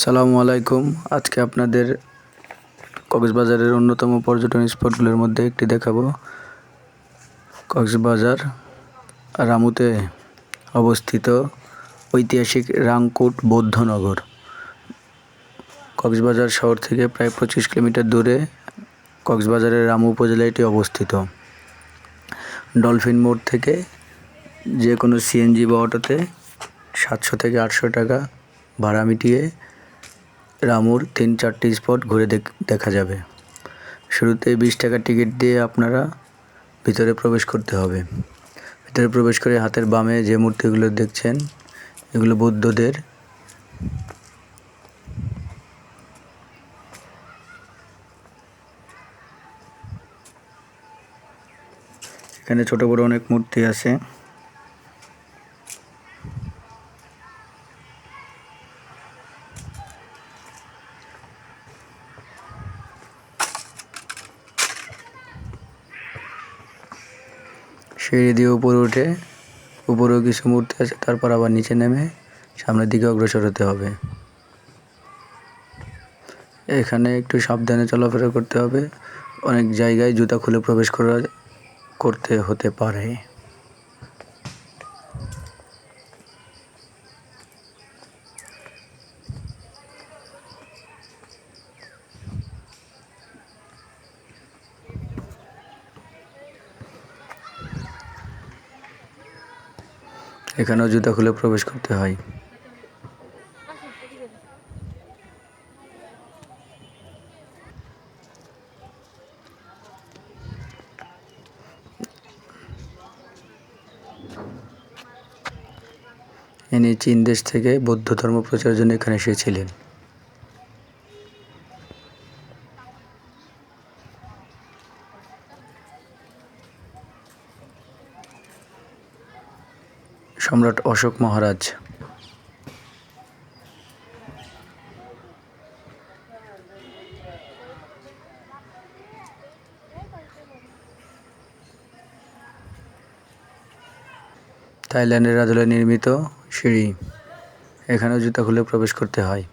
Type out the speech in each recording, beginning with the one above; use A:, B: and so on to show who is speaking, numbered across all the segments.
A: সালামু আলাইকুম। আজকে আপনাদের কক্সবাজারের অন্যতম পর্যটন স্পটগুলোর মধ্যে একটি দেখাবো। কক্সবাজার রামুতে অবস্থিত ঐতিহাসিক রাংকুট বৌদ্ধনগর। কক্সবাজার শহর থেকে প্রায় পঁচিশ কিলোমিটার দূরে কক্সবাজারের রামু উপজেলায় এটি অবস্থিত। ডলফিন মোড় থেকে যে কোনো সিএনজি বা অটোতে সাতশো থেকে আটশো টাকা ভাড়া মিটিয়ে রামুর তিন, চারটি স্পট ঘুরে দেখ- যাবে। শুরুতে বিশ টাকার টিকিট দিয়ে আপনারা ভিতরে প্রবেশ করতে হবে। ভিতরে প্রবেশ করে হাতের বামে যে মূর্তিগুলো দেখছেন, এগুলো বুদ্ধদের। এখানে ছোট বড় অনেক মূর্তি আছে। সিঁড়ি দিয়ে উপরে উঠে উপরেও কিছু মূর্তি আছে, তারপর আবার নিচে নেমে সামনের দিকে অগ্রসর হতে হবে। এখানে একটু সাবধানে চলাফেরা করতে হবে। অনেক জায়গায় জুতা খুলে প্রবেশ করা, করতে হতে পারে। এখানেও জুতা খুলে প্রবেশ করতে হয়। ইনি চীন দেশ থেকে বৌদ্ধ ধর্ম প্রচারের জন্য এখানে এসেছিলেন। সম্রাট অশোক মহারাজ। থাইল্যান্ডের রাজলে নির্মিত সিঁড়ি এখানেও জুতা খুলে প্রবেশ করতে হয়।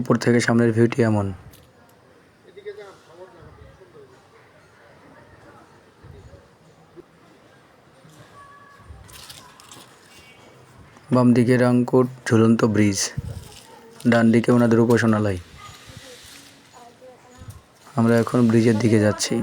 A: উপর থেকে সামনের ভিউটি এমন। বাম দিকে রাংকোট, ঝুলন্ত ব্রিজ। ডান দিকে ওনাদের উপাসনালয়। আমরা এখন ব্রিজের দিকে যাচ্ছি।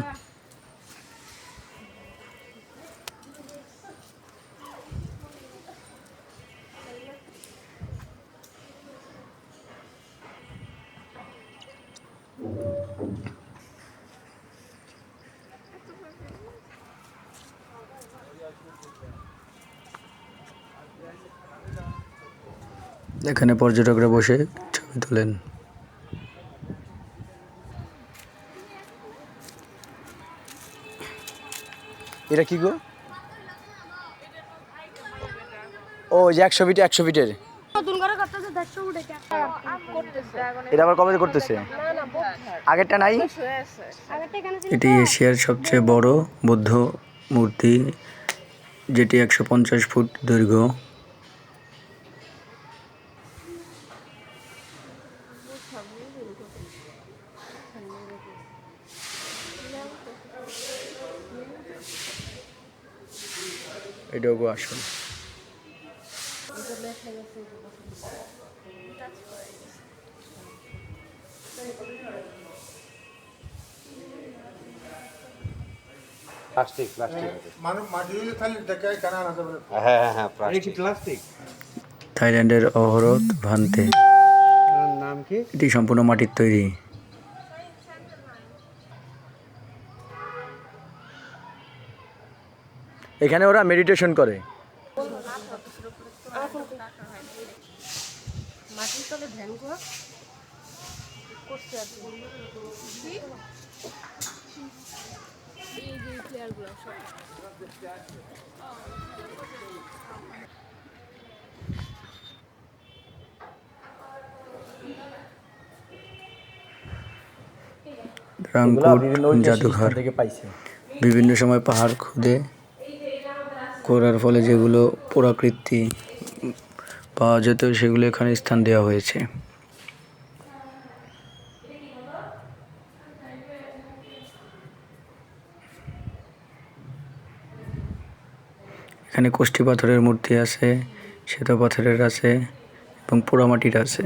A: এখানে পর্যটকরা বসে ছবি তোলেন।
B: এটা কি গো? ও যে একশো ফিট একশো ফিটের
C: নতুন করে করতেছে দেড়শো উঠে করতেছে
B: এটা আবার কবে করতেছে? আগেরটা নাই?
C: আগেরটা এখানে ছিল
A: এটি এশিয়ার সবচেয়ে বড় বৌদ্ধ মূর্তি যেটি একশো পঞ্চাশ ফুট দৈর্ঘ্য। এটাও গো আসুন
D: প্লাস্টিক প্লাস্টিক? হ্যাঁ হ্যাঁ হ্যাঁ প্লাস্টিক
A: থাইল্যান্ডের অহরত ভান্তে।
D: নাম কি?
A: এটি সম্পূর্ণ মাটির তৈরি।
B: এখানে ওরা মেডিটেশন করে।
C: তলে ধ্যান কর। করছে আর কি? এই যে চেয়ারগুলো সব।
B: এগুলা বিভিন্ন
A: জাদুঘর।
B: স্থান থেকে পাইছে।
A: বিভিন্ন সময় পাহাড় খুদে। করার ফলে যেগুলো পুরাকৃতি পাওয়া যেত সেগুলো এখানে স্থান দেওয়া হয়েছে। এখানে কোষ্ঠী পাথরের মূর্তি আছে, শ্বেত পাথরের আছে এবং পোড়ামাটির আছে।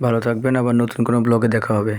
A: ভালো থাকবেন আবার নতুন কোনো ব্লগে দেখা হবে।